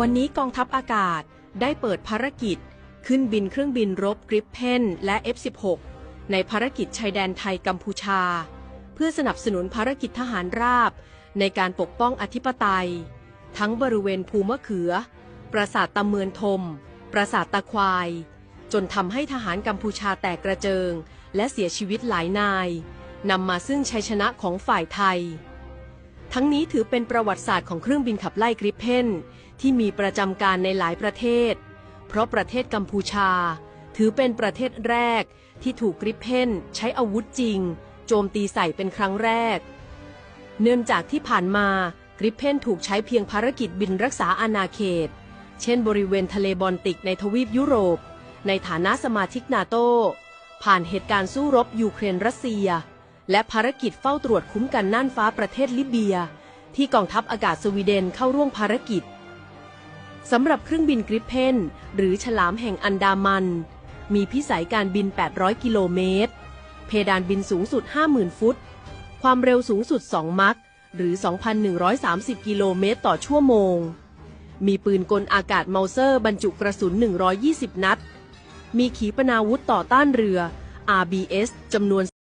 วันนี้กองทัพอากาศได้เปิดภารกิจ ขึ้นบินเครื่องบินรบกริปเพนและ F-16 ในภารกิจชายแดนไทยกัมพูชา เพื่อสนับสนุนภารกิจทหารราบ ในการปกป้องอธิปไตย ทั้งบริเวณภูมะเขือ ปราสาทตะเมือนทม ปราสาทตะควาย จนทำให้ทหารกัมพูชาแตกกระเจิง และเสียชีวิตหลายนายนำมาซึ่งชัยชนะของฝ่ายไทย ทั้งนี้ถือเป็นประวัติศาสตร์ของเครื่องบินขับไล่กริปเพนที่มีประจำการในหลายประเทศ เพราะประเทศกัมพูชา ถือเป็นประเทศแรกที่ถูกกริปเพนใช้อาวุธจริง โจมตีใส่เป็นครั้งแรก เนื่องจากที่ผ่านมากริปเพนถูกใช้เพียงภารกิจบินรักษาอาณาเขต เช่นบริเวณทะเลบอลติกในทวีปยุโรป ในฐานะสมาชิกนาโตผ่านเหตุการณ์สู้รบยูเครนรัสเซีย และภารกิจเฝ้าตรวจคุ้มกันน่านฟ้าประเทศลิเบีย ที่กองทัพอากาศสวีเดนเข้าร่วมภารกิจสำหรับเครื่องบินกริปเพนหรือฉลามแห่งอันดามัน มีพิสัยการบิน 800 กิโลเมตร เพดานบินสูงสุด 50,000 ฟุต ความเร็วสูงสุด 2 มัคหรือ 2,130 กิโลเมตร ต่อชั่วโมง มีปืนกลอากาศเมาเซอร์บรรจุกระสุน 120 นัด มีขีปนาวุธต่อต้านเรือ RBS จำนวน